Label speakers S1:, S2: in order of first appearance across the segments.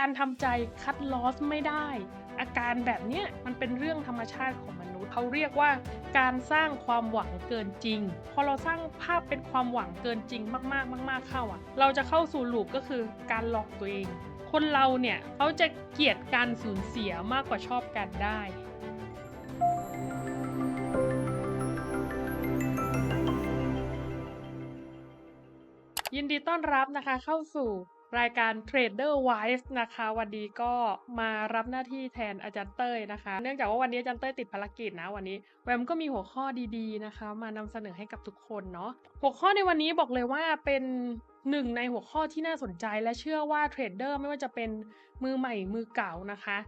S1: การทำใจคัดลอสไม่ได้ อาการแบบเนี้ยมันเป็นเรื่องธรรมชาติของมนุษย์เขาเรียกว่าการสร้างความหวังเกินจริง พอเราสร้างภาพเป็นความหวังเกินจริงมากๆ มาก ๆ เข้าอะ เราจะเข้าสู่ลูปก็คือการหลอกตัวเอง คนเราเนี่ยเขาจะเกลียดการสูญเสียมากกว่าชอบการได้ยินดีต้อนรับนะคะเข้าสู่ รายการ Trader Wise นะคะ วันนี้ก็มารับหน้าที่แทนอาจารย์เต้ยนะคะ เนื่องจากว่าวันนี้อาจารย์เต้ยติดภารกิจนะวันนี้แวมก็มีหัวข้อดีๆนะคะ มานำเสนอให้กับทุกคนเนาะหัวข้อในวันนี้บอกเลยว่าเป็นหนึ่งในหัวข้อที่น่าสนใจและเชื่อว่าเทรดเดอร์ไม่ว่าจะเป็นมือใหม่มือเก่านะคะ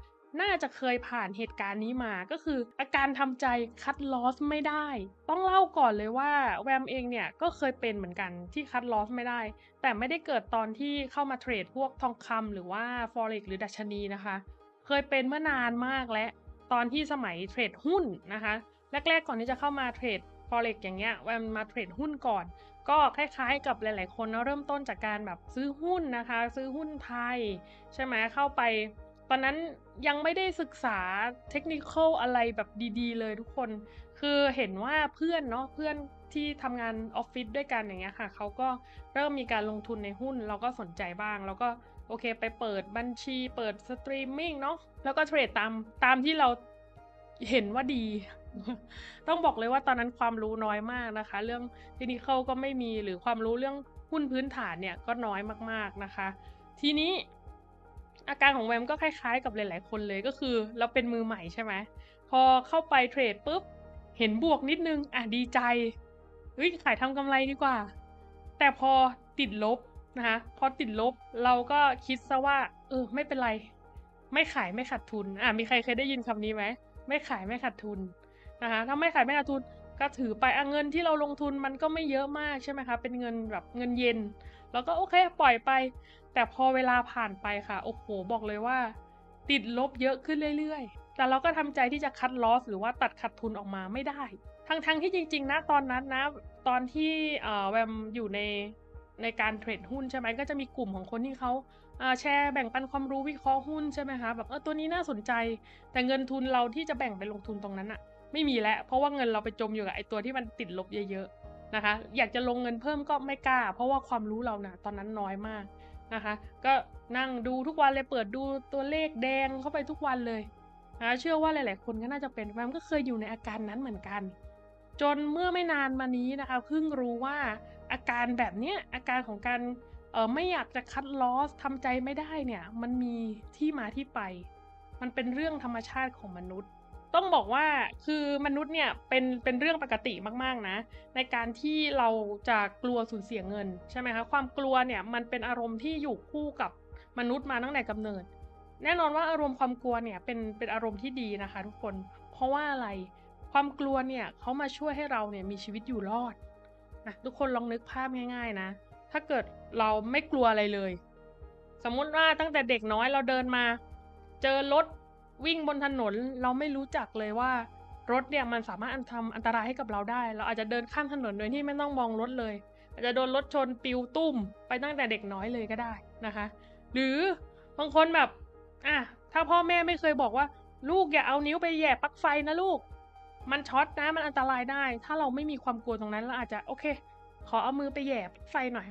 S1: น่าจะเคยผ่านเหตุการณ์นี้มาก็คือ อาการทำใจคัดลอสไม่ได้ ต้องเล่าก่อนเลยว่าแวมเองเนี่ยก็เคยเป็นเหมือนกันที่คัดลอสไม่ได้ แต่ไม่ได้เกิดตอนที่เข้ามาเทรดพวกทองคำหรือว่า forex หรือดัชนีนะคะ เคยเป็นเมื่อนานมากและตอนที่สมัยเทรดหุ้นนะคะแรกๆก่อนที่จะเข้ามาเทรด forex อย่างเงี้ยแวมมาเทรดหุ้นก่อนก็คล้ายๆกับหลาย ๆ คนเนาะเริ่มต้นจากการแบบซื้อหุ้นนะคะ ซื้อหุ้นไทย ใช่ไหมเข้าไป อนนั้นยังไม่ได้ศึกษาเทคนิคอะไรแบบดีๆ เลยทุกคน คือเห็นว่าเพื่อนเนาะเพื่อนที่ทำงานออฟฟิศด้วยกันอย่างเงี้ยค่ะเขาก็เริ่มมีการลงทุนในหุ้น เราก็สนใจบ้าง แล้วก็โอเคไปเปิดบัญชีเปิดสตรีมมิ่งเนาะแล้วก็เทรดตามตามที่เราเห็นว่าดี ต้องบอกเลยว่าตอนนั้นความรู้น้อยมากนะคะ เรื่องเทคนิคก็ไม่มีหรือความรู้เรื่องหุ้นพื้นฐานเนี่ยก็น้อยมากๆนะคะ ทีนี้ อาการของแวมก็คล้ายๆ กับหลายๆ คนเลยก็คือ เราเป็นมือใหม่ใช่ไหมพอเข้าไปเทรดปุ๊บ เห็นบวกนิดนึง อะดีใจเฮ้ยขายทำกำไรดีกว่า แต่พอติดลบนะคะพอติดลบเราก็คิดซะว่า เออ ไม่เป็นไร ไม่ขายไม่ขาดทุน อะมีใครเคยได้ยินคำนี้ไหมไม่ขายไม่ขาดทุนนะคะถ้าไม่ขายไม่ขาดทุน ก็ถือไปอเงินที่เราลงทุนมันก็ไม่เยอะมากใช่ไหมคะ เป็นเงินแบบเงินเย็น แล้วก็โอเคปล่อยไป แต่พอเวลาผ่านไปค่ะ โอ้โห บอกเลยว่า ติดลบเยอะขึ้นเรื่อยๆ แต่เราก็ทำใจที่จะคัดลอสหรือว่าตัดขาดทุนออกมาไม่ได้ ทั้งๆที่จริง ๆ นะตอนนั้นนะ ตอนที่แวมอยู่ในในการเทรดหุ้นใช่ไหมก็จะมีกลุ่มของคนที่เขาแชร์แบ่งปันความรู้วิเคราะห์หุ้นใช่ไหมคะแบบเออตัวนี้น่าสนใจ แต่เงินทุนเราที่จะแบ่งไปลงทุนตรงนั้นอะ ไม่มีแล้ว เพราะว่าเงินเราไปจมอยู่กับไอตัวที่มันติดลบเยอะๆนะคะ อยากจะลงเงินเพิ่มก็ไม่กล้า เพราะว่าความรู้เรานะตอนนั้นน้อยมากนะคะ ก็นั่งดูทุกวันเลยเปิดดูตัวเลขแดงเข้าไปทุกวันเลยนะเชื่อว่าหลาย ๆ คนก็น่าจะเป็นแวมก็เคยอยู่ในอาการนั้นเหมือนกัน จนเมื่อไม่นานมานี้นะคะเพิ่งรู้ว่าอาการแบบเนี้ยอาการของการเออไม่อยากจะคัดลอสทำใจไม่ได้เนี่ย มันมีที่มาที่ไป มันเป็นเรื่องธรรมชาติของมนุษย์ ต้องบอกว่าคือมนุษย์เนี่ยเป็นเป็นเรื่องปกติมาก ๆ นะ ในการที่เราจะกลัวสูญเสียเงินใช่ไหมคะความกลัวเนี่ยมันเป็นอารมณ์ที่อยู่คู่กับมนุษย์มาตั้งแต่กำเนิด แน่นอนว่าอารมณ์ความกลัวเนี่ยเป็นเป็นอารมณ์ที่ดีนะคะ ทุกคน เพราะว่าอะไรความกลัวเนี่ยเขามาช่วยให้เราเนี่ยมีชีวิตอยู่รอดนะทุกคนลองนึกภาพง่าย ๆนะ ถ้าเกิดเราไม่กลัวอะไรเลย สมมุติว่าตั้งแต่เด็กน้อยเราเดินมา เจอรถ วิ่งบนถนนเราไม่รู้จักเลยว่ารถเนี่ยมันสามารถทำอันตรายให้กับเราได้ เราอาจจะเดินข้ามถนนโดยที่ไม่ต้องมองรถเลย อาจจะโดนรถชนปิวตุ้ม ไปตั้งแต่เด็กน้อยเลยก็ได้นะคะ หรือบางคนแบบอะถ้าพ่อแม่ไม่เคยบอกว่า ลูกอย่าเอานิ้วไปแย่ปลั๊กไฟนะลูก มันช็อตนะมันอันตรายได้ ถ้าเราไม่มีความกลัวตรงนั้นเราอาจจะโอเค ขอเอามือไปแย่ปลั๊กไฟหน่อย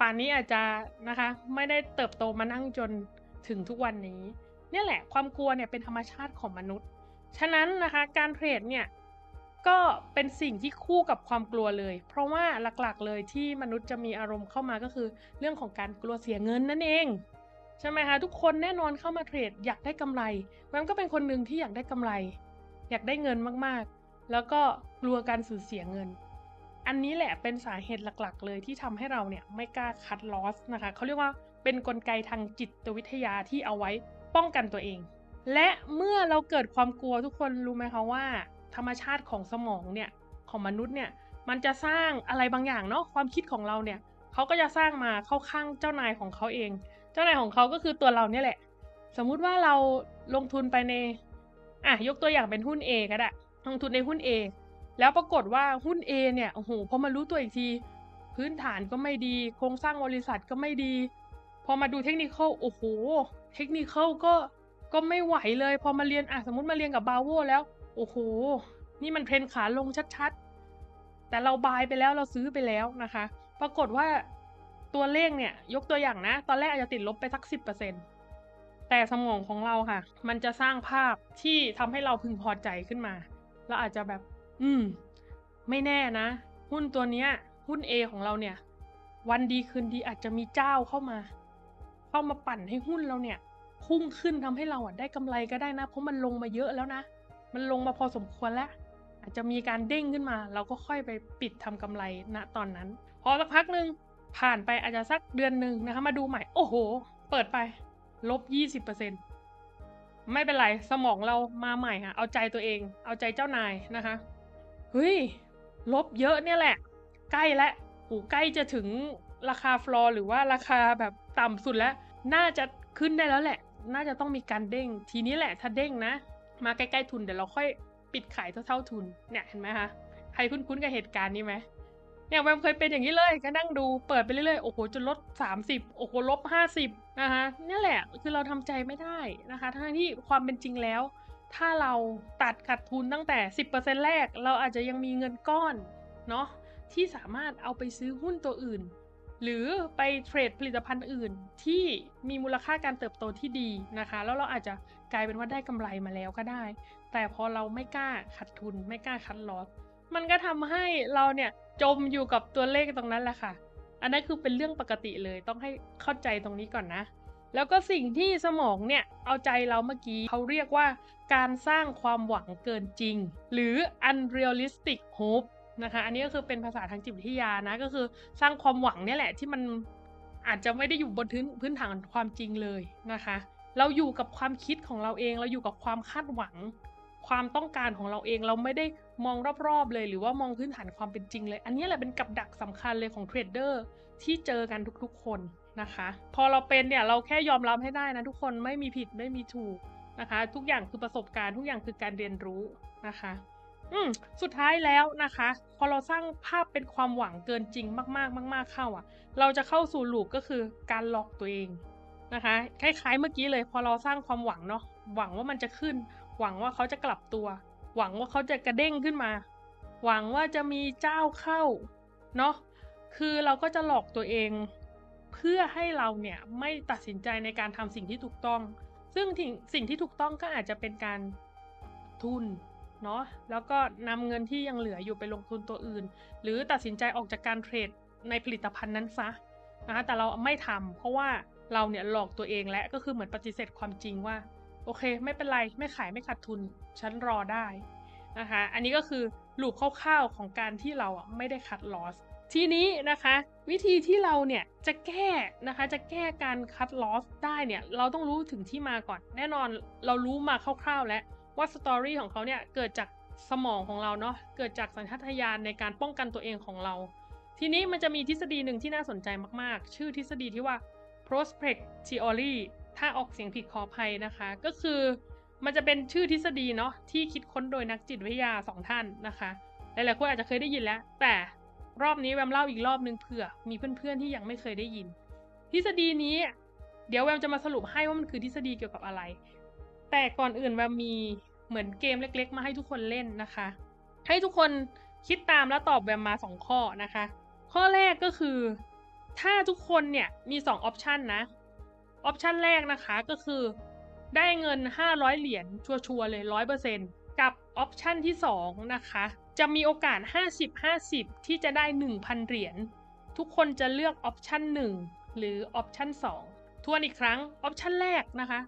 S1: ป่านนี้อาจจะนะคะ ไม่ได้เติบโตมานั่งจนถึงทุกวันนี้ นี่ยแหละความกลัวเนี่ยเป็นธรรมชาติของมนุษย์ ฉะนั้นนะคะการเทรดเนี่ยก็เป็นสิ่งที่คู่กับความกลัวเลย เพราะว่าหลักๆเลยที่มนุษย์จะมีอารมณ์เข้ามาก็คือ เรื่องของการกลัวเสียเงินนั่นเองใช่ไหมคะทุกคนแน่นอนเข้ามาเทรดอยากได้กำไรมันก็เป็นคนหนึ่งที่อยากได้กำไร อยากได้เงินมากๆ แล้วก็กลัวการสูญเสียเงิน อันนี้แหละเป็นสาเหตุหลักๆ เลยที่ทำให้เราเนี่ยไม่กล้าคัดลอสนะคะเขาเรียกว่าเป็นนกลไกทางจิตวิทยาที่เอาไว้ ป้องกันตัวเอง และเมื่อเราเกิดความกลัวทุกคนรู้ไหมคะว่า ธรรมชาติของสมองเนี่ยของมนุษย์เนี่ยมันจะสร้างอะไรบางอย่างเนาะความคิดของเราเนี่ยเขาก็จะสร้างมาเข้าข้างเจ้านายของเขาเอง เจ้านายของเขาก็คือตัวเราเนี่ยแหละ สมมุติว่าเราลงทุนไปในอะยกตัวอย่างเป็นหุ้น A ก็ได้ลงทุนในหุ้น A แล้วปรากฏว่าหุ้น A เนี่ยโอ้โหพอมารู้ตัวอีกที พื้นฐานก็ไม่ดี โครงสร้างบริษัทก็ไม่ดี พอมาดูเทคนิคโอ้โห เทคนิคก็ก็ไม่ไหวเลย พอมาเรียนอะสมมติมาเรียนกับบาโวแล้ว โอ้โห นี่มันเทรนขาลงชัดๆ แต่เราบายไปแล้วเราซื้อไปแล้วนะคะ ปรากฏว่าตัวเลขเนี่ย ยกตัวอย่างนะ ตอนแรกอาจจะติดลบไปสักสิบเปอร์เซ็นแต่สมองของเราค่ะ มันจะสร้างภาพที่ทำให้เราพึงพอใจขึ้นมา เราอาจจะแบบ อืม ไม่แน่นะ หุ้นตัวเนี้ย หุ้น A ของเราเนี่ย วันดีคืนดีอาจจะมีเจ้าเข้ามา เข้ามาปั่นให้หุ้นเราเนี่ย พุ่งขึ้นทำให้เราอะได้กำไรก็ได้นะ เพราะมันลงมาเยอะแล้วนะ มันลงมาพอสมควรแล้ว อาจจะมีการเด้งขึ้นมา เราก็ค่อยไปปิดทำกำไรณตอนนั้น พอสักพักหนึ่งผ่านไปอาจจะสักเดือนหนึ่งนะคะ มาดูใหม่ โอ้โห เปิดไป ลบยี่สิบเปอร์เซ็นไม่เป็นไร สมองเรามาใหม่ค่ะ เอาใจตัวเอง เอาใจเจ้านายนะคะ เฮ้ย ลบเยอะเนี่ยแหละ ใกล้แล้วโอ้ใกล้จะถึงราคาฟลอร์หรือว่าราคาแบบต่ำสุดแล้ว น่าจะขึ้นได้แล้วแหละ น่าจะต้องมีการเด้ง ทีนี้แหละถ้าเด้งนะ มาใกล้ๆทุนเดี๋ยวเราค่อยปิดขายเท่าๆทุนเนี่ยเห็นไหมคะใครคุ้นๆกับเหตุการณ์นี้ไหมเนี่ยแวมเคยเป็นอย่างนี้เลยก็นั่งดูเปิดไปเรื่อยๆ โอ้โหจนลด 30 โอ้โหลบ 50นะคะนี่แหละคือเราทำใจไม่ได้นะคะทั้งที่ความเป็นจริงแล้ว ถ้าเราตัดขาดทุนตั้งแต่ 10%แรก เราอาจจะยังมีเงินก้อนเนาะที่สามารถเอาไปซื้อหุ้นตัวอื่น หรือไปเทรดผลิตภัณฑ์อื่นที่มีมูลค่าการเติบโตที่ดีนะคะ แล้วเราอาจจะกลายเป็นว่าได้กำไรมาแล้วก็ได้ แต่พอเราไม่กล้าขาดทุน ไม่กล้าคัดลอสมันก็ทำให้เราเนี่ยจมอยู่กับตัวเลขตรงนั้นแหละค่ะ อันนั้นคือเป็นเรื่องปกติเลยต้องให้เข้าใจตรงนี้ก่อนนะ แล้วก็สิ่งที่สมองเนี่ยเอาใจเราเมื่อกี้เขาเรียกว่าการสร้างความหวังเกินจริง หรือ unrealistic hope นะคะอันนี้ก็คือเป็นภาษาทางจิตวิทยานะก็คือสร้างความหวังเนี่ยแหละที่มันอาจจะไม่ได้อยู่บนพื้นพื้นฐานความจริงเลยนะคะ เราอยู่กับความคิดของเราเอง เราอยู่กับความคาดหวัง ความต้องการของเราเองเราไม่ได้มองรอบๆเลย หรือว่ามองพื้นฐานความเป็นจริงเลย อันนี้แหละเป็นกับดักสำคัญเลยของเทรดเดอร์ที่เจอกันทุกๆคนนะคะ พอเราเป็นเนี่ยเราแค่ยอมรับให้ได้นะทุกคนไม่มีผิดไม่มีถูกนะคะ ทุกอย่างคือประสบการณ์ทุกอย่างคือการเรียนรู้นะคะ อืมสุดท้ายแล้วนะคะ พอเราสร้างภาพเป็นความหวังเกินจริงมากๆ มาก ๆเข้าอะ เราจะเข้าสู่ลูปก็คือการหลอกตัวเองนะคะ คล้ายๆเมื่อกี้เลย พอเราสร้างความหวังเนาะหวังว่ามันจะขึ้น หวังว่าเขาจะกลับตัว หวังว่าเขาจะกระเด้งขึ้นมา หวังว่าจะมีเจ้าเข้าเนาะคือเราก็จะหลอกตัวเอง เพื่อให้เราเนี่ยไม่ตัดสินใจในการทำสิ่งที่ถูกต้อง ซึ่งสิ่งที่ถูกต้องก็อาจจะเป็นการทุน เนาะแล้วก็นำเงินที่ยังเหลืออยู่ไปลงทุนตัวอื่น หรือตัดสินใจออกจากการเทรดในผลิตภัณฑ์นั้นซะนะคะแต่เราไม่ทำเพราะว่าเราเนี่ยหลอกตัวเองและก็คือเหมือนปฏิเสธความจริงว่า โอเค ไม่เป็นไรไม่ขายไม่ขาดทุน ฉันรอได้นะคะอันนี้ก็คือลูปคร่าวๆของการที่เราอะไม่ได้คัดลอสทีนี้นะคะวิธีที่เราเนี่ยจะแก้นะคะจะแก้การคัดลอสได้เนี่ยเราต้องรู้ถึงที่มาก่อน แน่นอนเรารู้มาคร่าวๆแล้ว ว่าสตอรี่ของเขาเนี่ยเกิดจากสมองของเราเนาะเกิดจากสัญชาตญาณในการป้องกันตัวเองของเรา ทีนี้มันจะมีทฤษฎีหนึ่งที่น่าสนใจมากๆ ชื่อทฤษฎีที่ว่า prospect theory ถ้าออกเสียงผิดขออภัยนะคะ ก็คือมันจะเป็นชื่อทฤษฎีเนาะที่คิดค้นโดยนักจิตวิทยาสองท่านนะคะหลายๆคนอาจจะเคยได้ยินแล้ว แต่รอบนี้แวมเล่าอีกรอบนึงเผื่อ มีเพื่อนๆที่ยังไม่เคยได้ยิน ทฤษฎีนี้ เดี๋ยวแวมจะมาสรุปให้ว่ามันคือทฤษฎีเกี่ยวกับอะไร แต่ก่อนอื่นแวมมีเหมือนเกมเล็ก ๆ มาให้ทุกคนเล่นนะคะ ให้ทุกคนคิดตามแล้วตอบแวมมาสองข้อนะคะ ข้อแรกก็คือ ถ้าทุกคนเนี่ยมี2ออปชันนะออปชันแรกนะคะก็คือ ได้เงิน 500 เหรียญชัวร์ๆเลย 100%กับออปชันที่ 2 นะคะ จะมีโอกาส 50-50 ที่จะได้ 1,000 เหรียญทุกคนจะเลือกออปชัน1หรือออปชัน2ทวนอีกครั้งออปชันแรกนะคะ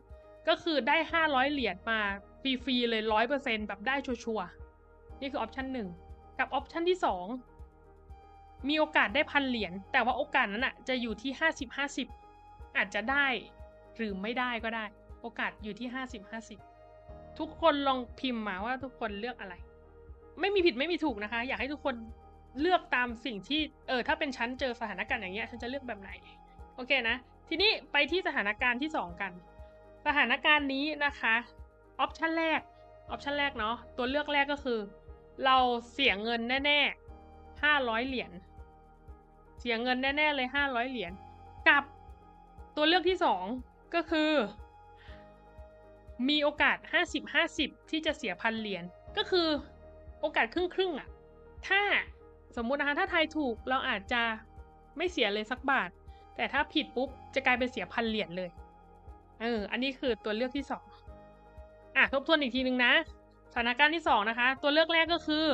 S1: ก็คือได้ 500 เหรียญมาฟรีๆเลยร้อยเปอร์เซ็นแบบได้ชัวร์ๆนี่คือออปชันหนึ่งกับออปชันที่สองมีโอกาสได้พันเหรียญแต่ว่าโอกาสนั้นอะจะอยู่ที่ห้าสิบห้าสิบอาจจะได้หรือไม่ได้ก็ได้ โอกาสอยู่ที่ห้าสิบห้าสิบทุกคนลองพิมพ์มาว่าทุกคนเลือกอะไร ไม่มีผิดไม่มีถูกนะคะ อยากให้ทุกคนเลือกตามสิ่งที่เออถ้าเป็นฉันเจอสถานการณ์อย่างเงี้ยฉันจะเลือกแบบไหน โอเคนะ ทีนี้ไปที่สถานการณ์ที่สองกัน สถานการณ์นี้นะคะออปชันแรกออปชันแรกเนาะตัวเลือกแรกก็คือ เราเสียเงินแน่ๆห้าร้อยเหรียญเสียเงินแน่ ๆ เลยห้าร้อยเหรียญกับตัวเลือกที่สองก็คือ มีโอกาส 50-50 ที่จะเสียพันเหรียญก็คือโอกาสครึ่งครึ่งอะถ้าสมมุตินะคะถ้าทายถูกเราอาจจะไม่เสียเลยสักบาท แต่ถ้าผิดปุ๊บจะกลายเป็นเสียพันเหรียญเลย เออ อันนี้คือตัวเลือกที่สองอะทบทวนอีกทีหนึ่งนะ สถานการณ์ที่สองนะคะ ตัวเลือกแรกก็คือ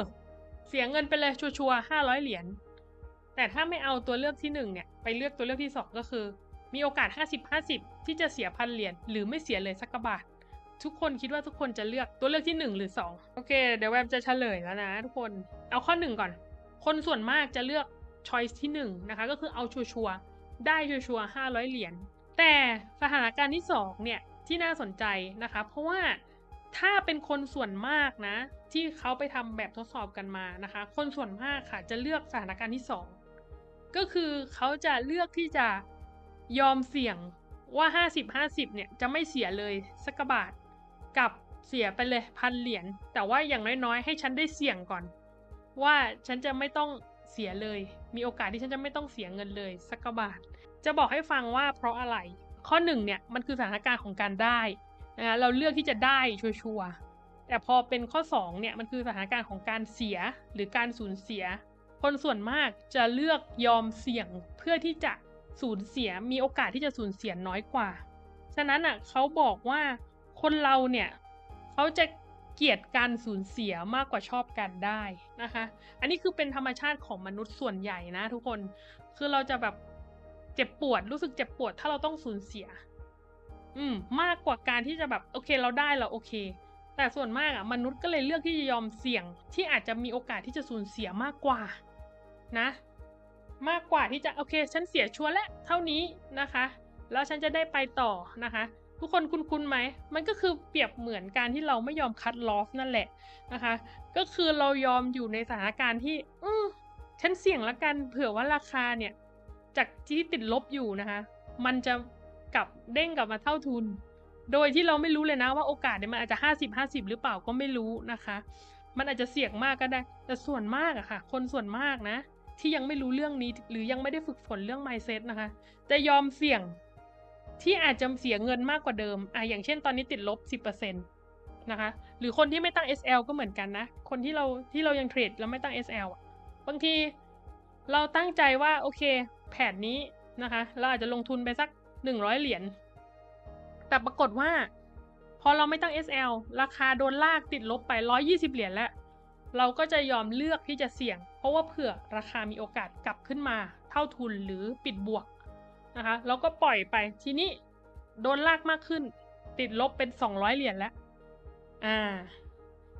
S1: เสียเงินไปเลยชัวร์ห้าร้อยเหรียญ แต่ถ้าไม่เอาตัวเลือกที่หนึ่งเนี่ย ไปเลือกตัวเลือกที่สองก็คือ มีโอกาส 50-50 ที่จะเสียพันเหรียญหรือไม่เสียเลยสักกบาททุกคนคิดว่าทุกคนจะเลือกตัวเลือกที่ 1 หรือ 2 โอเค เดี๋ยวแวมจะเฉลยแล้วนะทุกคน เอาข้อ 1 ก่อน คนส่วนมากจะเลือก choice ที่1นะคะ ก็คือเอาชัวร์ได้ชัวร์ๆ500เหรียญ แต่สถานการณ์ที่2เนี่ยที่น่าสนใจนะคะ เพราะว่าถ้าเป็นคนส่วนมากนะ ที่เขาไปทำแบบทดสอบกันมานะคะ คนส่วนมากค่ะจะเลือกสถานการณ์ที่ 2 ก็คือเขาจะเลือกที่จะยอมเสี่ยงว่า 50-50 เนี่ยจะไม่เสียเลยสักบาทกับเสียไปเลยพันเหรียญแต่ว่าอย่างน้อยๆ ให้ฉันได้เสี่ยงก่อน ว่าฉันจะไม่ต้องเสียเลย มีโอกาสที่ฉันจะไม่ต้องเสียเงินเลยสักบาท จะบอกให้ฟังว่าเพราะอะไร ข้อหนึ่งเนี่ยมันคือสถานการณ์ของการได้นะคะเราเลือกที่จะได้ชัวร์แต่พอเป็นข้อ2เนี่ยมันคือสถานการณ์ของการเสียหรือการสูญเสีย คนส่วนมากจะเลือกยอมเสี่ยงเพื่อที่จะสูญเสียมีโอกาสที่จะสูญเสียน้อยกว่า ฉะนั้นอะเขาบอกว่าคนเราเนี่ยเขาจะเกลียดการสูญเสียมากกว่าชอบการได้นะคะ อันนี้คือเป็นธรรมชาติของมนุษย์ส่วนใหญ่นะทุกคน คือเราจะแบบ เจ็บปวดรู้สึกเจ็บปวดถ้าเราต้องสูญเสีย อืม มากกว่าการที่จะแบบโอเคเราได้เราโอเค แต่ส่วนมากอะมนุษย์ก็เลยเลือกที่จะยอมเสี่ยง ที่อาจจะมีโอกาสที่จะสูญเสียมากกว่า นะ มากกว่าที่จะโอเคฉันเสียชัวร์แล้วเท่านี้นะคะ แล้วฉันจะได้ไปต่อนะคะ ทุกคนคุ้นๆไหมมันก็คือเปรียบเหมือนการที่เราไม่ยอมคัดลอสนั่นแหละนะคะ ก็คือเรายอมอยู่ในสถานการณ์ที่ อืฉันเสี่ยงละกันเผื่อว่าราคาเนี่ย จากที่ติดลบอยู่นะคะ มันจะกลับเด้งกลับมาเท่าทุน โดยที่เราไม่รู้เลยนะว่าโอกาสเนี่ยมันอาจจะห้าสิบห้าสิบหรือเปล่าก็ไม่รู้นะคะ มันอาจจะเสี่ยงมากก็ได้ แต่ส่วนมากอะค่ะ คนส่วนมากนะ ที่ยังไม่รู้เรื่องนี้หรือยังไม่ได้ฝึกฝนเรื่อง mindset นะคะจะยอมเสี่ยงที่อาจจะเสียเงินมากกว่าเดิมอะอย่างเช่นตอนนี้ติดลบ 10%นะคะ หรือคนที่ไม่ตั้ง SL ก็เหมือนกันนะ คนที่เราที่เรายังเทรดแล้วไม่ตั้ง SL อะบางทีเราตั้งใจว่าโอเค แผนนี้นะคะ เราอาจจะลงทุนไปสัก 100 เหรียญ แต่ปรากฏว่า พอเราไม่ตั้ง SL ราคาโดนลากติดลบไป 120 เหรียญแล้ว เราก็จะยอมเลือกที่จะเสี่ยง เพราะว่าเผื่อราคามีโอกาสกลับขึ้นมา เท่าทุนหรือปิดบวกนะคะแล้วก็ปล่อยไปทีนี้โดนลากมากขึ้น ติดลบเป็น 200 เหรียญแล้ว อ่า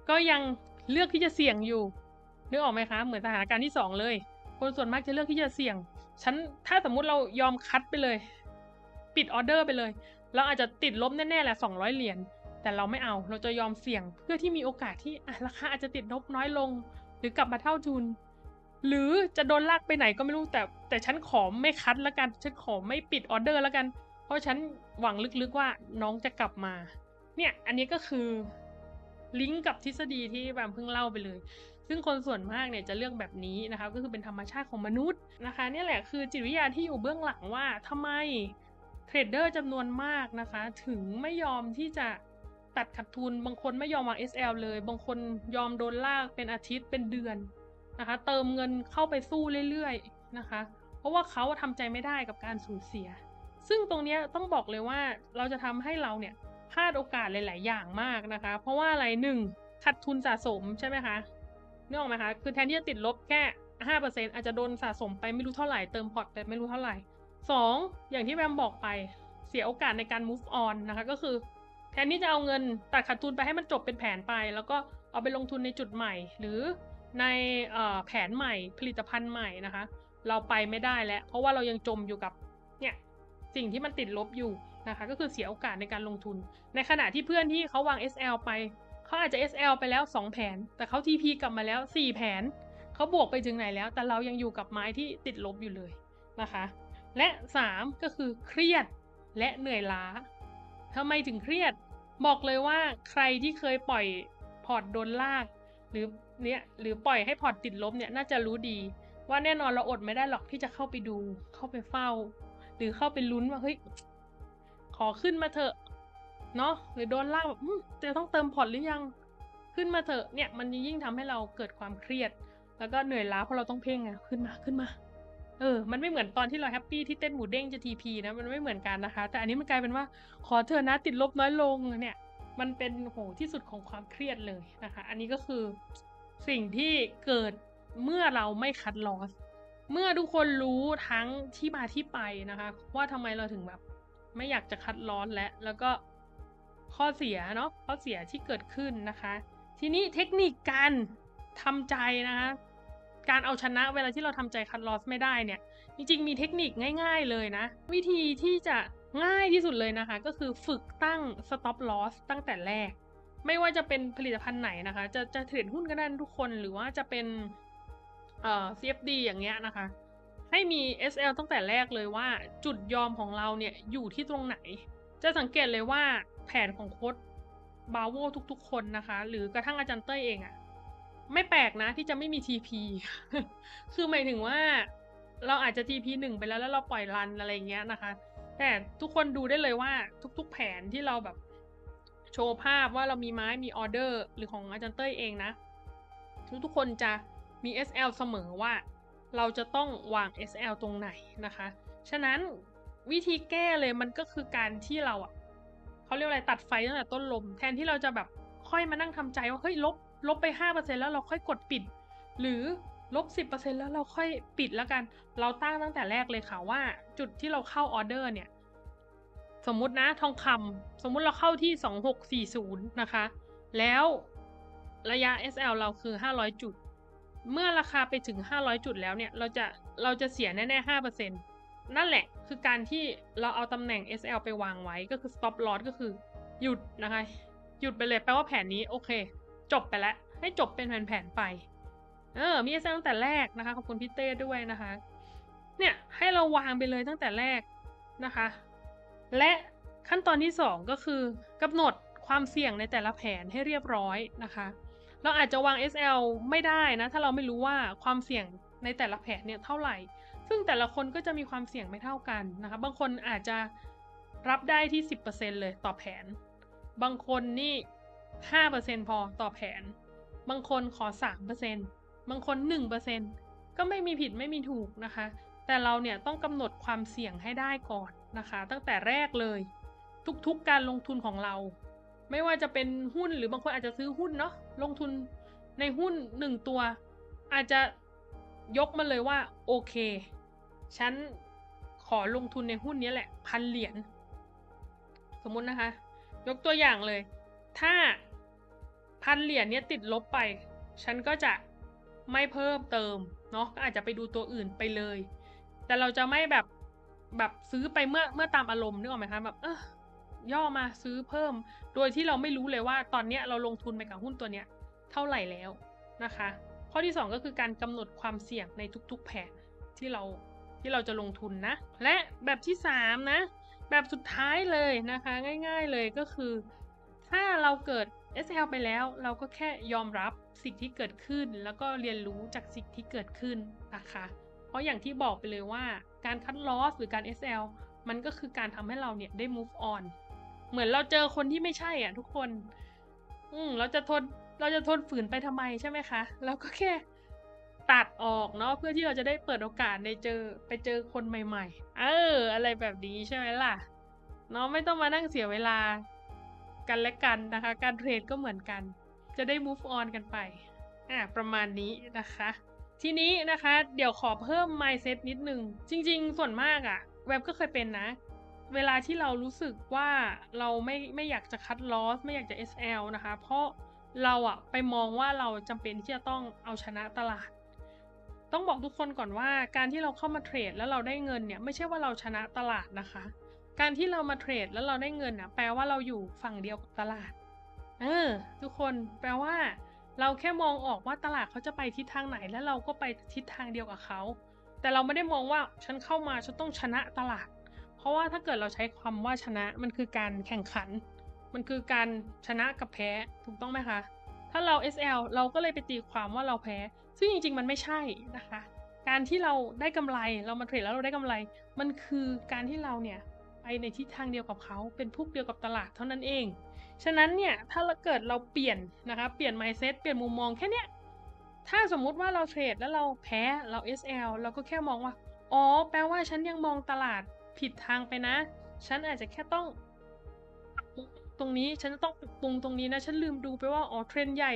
S1: ก็ยังเลือกที่จะเสี่ยงอยู่นึกออกไหมคะ เหมือนสถานการณ์ที่ 2 เลย คนส่วนมากจะเลือกที่จะเสี่ยง ฉันถ้าสมมุติเรายอมคัดไปเลย ปิดออเดอร์ไปเลยเราอาจจะติดลบแน่ๆแหละ200เหรียญแต่เราไม่เอาเราจะยอมเสี่ยงเพื่อที่มีโอกาสที่ราคาอาจจะติดลบน้อยลง หรือกลับมาเท่าทุน หรือจะโดนลากไปไหนก็ไม่รู้แต่ แต่ฉันขอไม่คัดแล้วกันฉันขอไม่ปิดออเดอร์แล้วกัน เพราะฉันหวังลึกๆว่าน้องจะกลับมา เนี่ยอันนี้ก็คือลิงก์กับทฤษฎีที่แบมเพิ่งเล่าไปเลย ซึ่งคนส่วนมากเนี่ยจะเลือกแบบนี้นะคะก็คือเป็นธรรมชาติของมนุษย์นะคะเนี่ยแหละคือจิตวิทยาที่อยู่เบื้องหลังว่าทำไมเทรดเดอร์จำนวนมากนะคะ ถึงไม่ยอมที่จะตัดขาดทุน บางคนไม่ยอมวาง SL เลย บางคนยอมโดนลากเป็นอาทิตย์เป็นเดือนนะคะ เติมเงินเข้าไปสู้เรื่อยๆนะคะ เพราะว่าเขาทำใจไม่ได้กับการสูญเสีย ซึ่งตรงนี้ต้องบอกเลยว่าเราจะทำให้เราเนี่ยพลาดโอกาสหลาย ๆ อย่างมากนะคะ เพราะว่าอะไรหนึ่งขาดทุนสะสมใช่ไหมคะ นึกออกไหมคะ คือแทนที่จะติดลบแค่ห้าเปอร์เซ็นอาจจะโดนสะสมไปไม่รู้เท่าไหร่ เติมพอร์ตไปไม่รู้เท่าไหร่สองอย่างที่แบมบอกไป เสียโอกาสในการ move on นะคะ ก็คือ แทนที่จะเอาเงินตัดขาดทุนไปให้มันจบเป็นแผนไป แล้วก็เอาไปลงทุนในจุดใหม่ หรือในแผนใหม่ผลิตภัณฑ์ใหม่นะคะ เราไปไม่ได้แล้ว เพราะว่าเรายังจมอยู่กับเนี่ยสิ่งที่มันติดลบอยู่นะคะ ก็คือเสียโอกาสในการลงทุน ในขณะที่เพื่อนที่เขาวาง SL ไป เขาอาจจะ SL ไปแล้ว 2 แผน แต่เขา TP กลับมาแล้ว 4 แผน เขาบวกไปถึงไหนแล้ว แต่เรายังอยู่กับไม้ที่ติดลบอยู่เลยนะคะ และ 3 ก็คือเครียดและเหนื่อยล้าทำไมถึงเครียด บอกเลยว่าใครที่เคยปล่อยพอร์ตโดนลาก หรือเนี่ยหรือปล่อยให้พอร์ตติดลบเนี่ยน่าจะรู้ดี ว่าแน่นอนเราอดไม่ได้หรอกที่จะเข้าไปดู เข้าไปเฝ้า หรือเข้าไปลุ้นว่าเฮ้ยขอขึ้นมาเถอะ เนาะหรือโดนลากแบบจะต้องเติมพอร์ตหรือยังขึ้นมาเถอะเนี่ยมันยิ่งทำให้เราเกิดความเครียด แล้วก็เหนื่อยล้าเพราะเราต้องเพ่งไงขึ้นมาขึ้นมา เออ มันไม่เหมือนตอนที่เราแฮปปี้ที่เต้นหมูเด้งจะทีพีนะมันไม่เหมือนกันนะคะ แต่อันนี้มันกลายเป็นว่าขอเธอะนะติดลบน้อยลงเนี่ยมันเป็นโหที่สุดของความเครียดเลยนะคะ อันนี้ก็คือสิ่งที่เกิดเมื่อเราไม่คัดลอส เมื่อทุกคนรู้ทั้งที่มาที่ไปนะคะ ว่าทำไมเราถึงแบบ ไม่อยากจะคัดลอสและแล้วก็ ข้อเสียเนาะข้อเสียที่เกิดขึ้นนะคะ ทีนี้เทคนิคการทำใจนะคะการเอาชนะเวลาที่เราทำใจคัดลอสไม่ได้เนี่ย จริงๆ มีเทคนิคง่าย ๆ เลยนะ วิธีที่จะง่ายที่สุดเลยนะคะ ก็คือฝึกตั้ง stop loss ตั้งแต่แรก ไม่ว่าจะเป็นผลิตภัณฑ์ไหนนะคะ จะจะเทรดหุ้นก็ได้ทุกคนหรือว่าจะเป็นเอ่อ CFD อย่างเงี้ยนะคะ ให้มี SL ตั้งแต่แรกเลยว่าจุดยอมของเราเนี่ยอยู่ที่ตรงไหน จะสังเกตเลยว่า แผนของโค้ดบาโวทุกๆ คนนะคะ หรือกระทั่งอาจารย์เต้ยเองอะไม่แปลกนะที่จะไม่มี TP คือหมายถึงว่า เราอาจจะ TP หนึ่งไปแล้วแล้วเราปล่อยรันอะไรเงี้ยนะคะ แต่ทุกคนดูได้เลยว่าทุก ๆ แผนที่เราแบบโชว์ภาพว่าเรามีไม้มีออเดอร์ หรือของอาจารย์เต้ยเองนะ ทุกๆคนจะมี SL เสมอว่า เราจะต้องวาง SL ตรงไหนนะคะ ฉะนั้นวิธีแก้เลยมันก็คือการที่เราอะ เขาเรียกอะไรตัดไฟตั้งแต่ต้นลม แทนที่เราจะแบบค่อยมานั่งทำใจว่าเฮ้ยลบลบไปห้าเปอร์เซ็นแล้วเราค่อยกดปิด หรือลบสิบเปอร์เซ็นแล้วเราค่อยปิดแล้วกัน เราตั้งตั้งแต่แรกเลยค่ะว่า จุดที่เราเข้าออเดอร์เนี่ย สมมุตินะทองคำสมมุติเราเข้าที่สองหกสี่ศูนย์นะคะ แล้วระยะ SL เราคือห้าร้อยจุด เมื่อราคาไปถึง 500 จุดแล้วเนี่ย เราจะเราจะเสียแน่ๆ5% นั่นแหละคือการที่เราเอาตำแหน่ง SL ไปวางไว้ก็คือ stop loss ก็คือหยุดนะคะ หยุดไปเลยแปลว่าแผนนี้โอเค จบไปแล้ว ให้จบเป็นแผนๆไป เออมี SL ตั้งแต่แรกนะคะ ขอบคุณพี่เต้ด้วยนะคะ เนี่ยให้เราวางไปเลยตั้งแต่แรกนะคะ และขั้นตอนที่ 2 ก็คือกำหนดความเสี่ยงในแต่ละแผนให้เรียบร้อยนะคะ เราอาจจะวาง SL ไม่ได้นะ ถ้าเราไม่รู้ว่าความเสี่ยงในแต่ละแผนเนี่ยเท่าไหร่ ซึ่งแต่ละคนก็จะมีความเสี่ยงไม่เท่ากันนะคะบางคนอาจจะรับได้ที่ 10%เลยต่อแผน บางคนนี่ 5%พอต่อแผน บางคนขอ 3%บางคน 1%ก็ไม่มีผิดไม่มีถูกนะคะ แต่เราเนี่ยต้องกำหนดความเสี่ยงให้ได้ก่อนนะคะ ตั้งแต่แรกเลย ทุกๆการลงทุนของเรา ไม่ว่าจะเป็นหุ้นหรือบางคนอาจจะซื้อหุ้นเนาะลงทุนในหุ้นหนึ่งตัว อาจจะยกมาเลยว่าโอเค ฉันขอลงทุนในหุ้นนี้แหละพันเหรียญสมมุตินะคะ ยกตัวอย่างเลย ถ้าพันเหรียญเนี้ยติดลบไป ฉันก็จะไม่เพิ่มเติมเนาะก็อาจจะไปดูตัวอื่นไปเลย แต่เราจะไม่แบบแบบซื้อไปเมื่อเมื่อตามอารมณ์นึกออกไหมคะแบบเออย่อมาซื้อเพิ่ม โดยที่เราไม่รู้เลยว่าตอนเนี้ยเราลงทุนไปกับหุ้นตัวเนี้ยเท่าไหร่แล้วนะคะ ข้อที่ 2 ก็คือการกำหนดความเสี่ยงในทุกๆแผนที่เรา ที่เราจะลงทุนนะ และแบบที่ 3 นะ แบบสุดท้ายเลยนะคะ ง่าย ๆเลยก็คือ ถ้าเราเกิด SL ไปแล้ว เราก็แค่ยอมรับสิ่งที่เกิดขึ้น แล้วก็เรียนรู้จากสิ่งที่เกิดขึ้นนะคะ เพราะอย่างที่บอกไปเลยว่าการคัดลอสหรือการ SL มันก็คือการทำให้เราเนี่ยได้ move on เหมือนเราเจอคนที่ไม่ใช่อะทุกคน อืมเราจะทนเราจะทนฝืนไปทำไมใช่ไหมคะ เราก็แค่ ตัดออกเนาะเพื่อที่เราจะได้เปิดโอกาสในเจอไปเจอคนใหม่ ๆ เออ อะไรแบบนี้ใช่ไหมล่ะเนาะไม่ต้องมานั่งเสียเวลากันและกันนะคะ การเทรดก็เหมือนกัน จะได้ move on กันไปอะประมาณนี้นะคะ ทีนี้นะคะ เดี๋ยวขอเพิ่ม mindset นิดนึง จริง ๆ ส่วนมากอะเว็บก็เคยเป็นนะ เวลาที่เรารู้สึกว่าเราไม่ไม่อยากจะคัดลอสไม่อยากจะ SL นะคะ เพราะเราอะไปมองว่าเราจำเป็นที่จะต้องเอาชนะตลาด ต้องบอกทุกคนก่อนว่าการที่เราเข้ามาเทรดแล้วเราได้เงินเนี่ยไม่ใช่ว่าเราชนะตลาดนะคะ การที่เรามาเทรดแล้วเราได้เงินน่ะแปลว่าเราอยู่ฝั่งเดียวกับตลาด เออ ทุกคนแปลว่า เราแค่มองออกว่าตลาดเขาจะไปทิศทางไหน แล้วเราก็ไปทิศทางเดียวกับเขา แต่เราไม่ได้มองว่าฉันเข้ามาฉันต้องชนะตลาด เพราะว่าถ้าเกิดเราใช้ความว่าชนะมันคือการแข่งขัน มันคือการชนะกับแพ้ถูกต้องไหมคะ ถ้าเรา SL เราก็เลยไปตีความว่าเราแพ้ ซึ่งจริงๆ มันไม่ใช่นะคะ การที่เราได้กำไรเรามาเทรดแล้วเราได้กำไร มันคือการที่เราเนี่ยไปในทิศทางเดียวกับเขาเป็นพวกเดียวกับตลาดเท่านั้นเอง ฉะนั้นเนี่ยถ้าเราเกิดเราเปลี่ยนนะคะเปลี่ยน mindset เปลี่ยนมุมมองแค่เนี้ยถ้าสมมุติว่าเราเทรดแล้วเราแพ้เรา SL เราก็แค่มองว่า อ๋อ แปลว่าฉันยังมองตลาดผิดทางไปนะ ฉันอาจจะแค่ต้องปรับตรงนี้ฉันจะต้องปรับปรุงตรงนี้นะ ฉันลืมดูไปว่า อ๋อ เทรนด์ใหญ่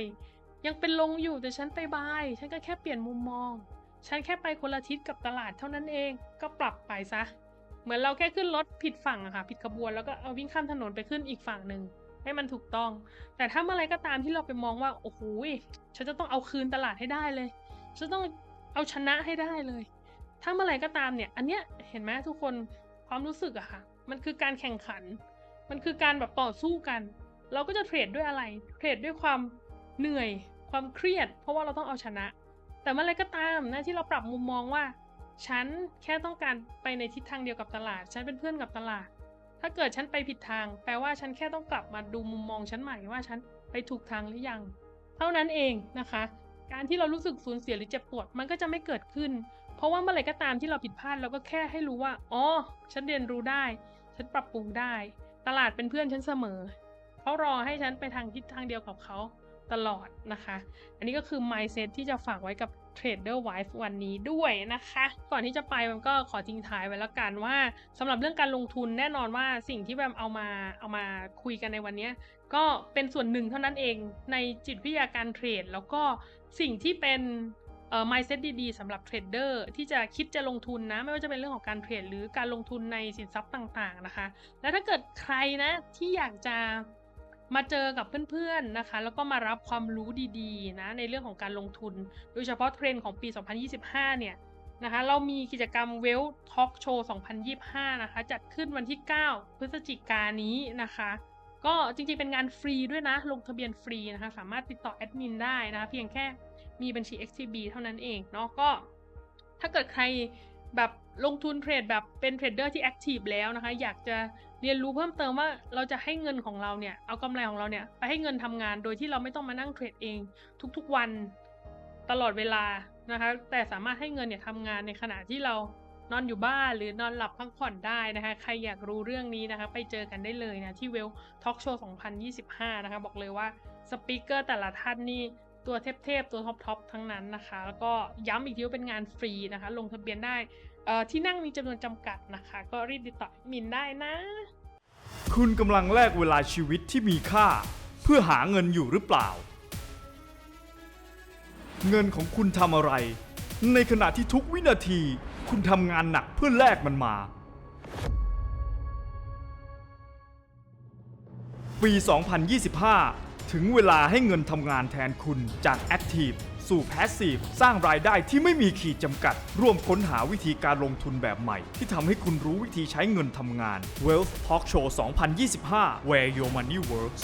S1: ยังเป็นลงอยู่แต่ฉันไปบาย ฉันก็แค่เปลี่ยนมุมมอง ฉันแค่ไปคนละทิศกับตลาดเท่านั้นเอง ก็ปรับไปซะ เหมือนเราแค่ขึ้นรถผิดฝั่งอะค่ะ ผิดขบวนแล้วก็เอาวิ่งข้ามถนนไปขึ้นอีกฝั่งหนึ่งให้มันถูกต้อง แต่ถ้าเมื่อไรก็ตามที่เราไปมองว่าโอ้โหฉันจะต้องเอาคืนตลาดให้ได้เลย ฉันต้องเอาชนะให้ได้เลย ถ้าเมื่อไรก็ตามเนี่ย อันเนี้ยเห็นไหมทุกคนความรู้สึกอะค่ะ มันคือการแข่งขัน มันคือการแบบต่อสู้กัน เราก็จะเทรดด้วยอะไร เทรดด้วยความ เหนื่อยความเครียด เพราะว่าเราต้องเอาชนะ แต่เมื่อไรก็ตามนะที่เราปรับมุมมองว่า ฉันแค่ต้องการไปในทิศทางเดียวกับตลาด ฉันเป็นเพื่อนกับตลาด ถ้าเกิดฉันไปผิดทาง แปลว่าฉันแค่ต้องกลับมาดูมุมมองฉันใหม่ว่าฉันไปถูกทางหรือยัง เท่านั้นเองนะคะ การที่เรารู้สึกสูญเสียหรือเจ็บปวดมันก็จะไม่เกิดขึ้น เพราะว่าเมื่อไรก็ตามที่เราผิดพลาดเราก็แค่ให้รู้ว่าอ๋อฉันเรียนรู้ได้ ฉันปรับปรุงได้ ตลาดเป็นเพื่อนฉันเสมอเขารอให้ฉันไปทางทิศทางเดียวกับเขา ตลอดนะคะ อันนี้ก็คือ mindset ที่จะฝากไว้กับ Trader Wife วันนี้ด้วยนะคะ ก่อนที่จะไปมันก็ขอทิ้งท้ายไว้แล้วกันว่าสำหรับเรื่องการลงทุนแน่นอนว่าสิ่งที่แบมเอามาเอามาคุยกันในวันนี้ ก็เป็นส่วนหนึ่งเท่านั้นเองในจิตวิทยาการเทรด แล้วก็สิ่งที่เป็นเอ่อ mindset ดีๆสำหรับเทรดเดอร์ที่จะคิดจะลงทุนนะ ไม่ว่าจะเป็นเรื่องของการเทรดหรือการลงทุนในสินทรัพย์ต่างๆนะคะ แล้วถ้าเกิดใครนะที่อยากจะ มาเจอกับเพื่อนๆนะคะ แล้วก็มารับความรู้ดีๆนะในเรื่องของการลงทุน โดยเฉพาะเทรนด์ของปี 2025 เนี่ยนะคะเรามีกิจกรรม Well Talk Show 2025 นะคะ จัดขึ้นวันที่ 9 พฤศจิกายนนี้นะคะ ก็จริงๆ เป็นงานฟรีด้วยนะ ลงทะเบียนฟรีนะคะ สามารถติดต่อแอดมินได้นะคะ เพียงแค่มีบัญชี XTB เท่านั้นเองเนาะก็ ถ้าเกิดใคร แบบลงทุนเทรดแบบเป็นเทรดเดอร์ที่แอคทีฟแล้วนะคะ อยากจะเรียนรู้เพิ่มเติมว่าเราจะให้เงินของเราเนี่ย เอากำไรของเราเนี่ย ไปให้เงินทำงานโดยที่เราไม่ต้องมานั่งเทรดเองทุกๆวันตลอดเวลานะคะ แต่สามารถให้เงินเนี่ยทำงานในขณะที่เรานอนอยู่บ้านหรือนอนหลับพักผ่อนได้นะคะ ใครอยากรู้เรื่องนี้นะคะ ไปเจอกันได้เลยนะ ที่เวลท็อกโชว์ 2025 นะคะ บอกเลยว่าสปีกเกอร์แต่ละท่านนี่ ตัวเทพๆตัวท็อปๆทั้งนั้นนะคะ แล้วก็ย้ำอีกทีว่าเป็นงานฟรีนะคะ ลงทะเบียนได้ที่นั่งมีจำนวนจำกัดนะคะ ก็รีบติดต่อมินได้นะ
S2: คุณกำลังแลกเวลาชีวิตที่มีค่า เพื่อหาเงินอยู่หรือเปล่า เงินของคุณทำอะไร ในขณะที่ทุกวินาที คุณทำงานหนักเพื่อแลกมันมาปี 2025 ถึงเวลาให้เงินทำงานแทนคุณจากแอคทีฟสู่แพสซีฟสร้างรายได้ที่ไม่มีขีดจำกัด ร่วมค้นหาวิธีการลงทุนแบบใหม่ ที่ทำให้คุณรู้วิธีใช้เงินทำงาน Wealth Talk Show 2025 Where Your Money Works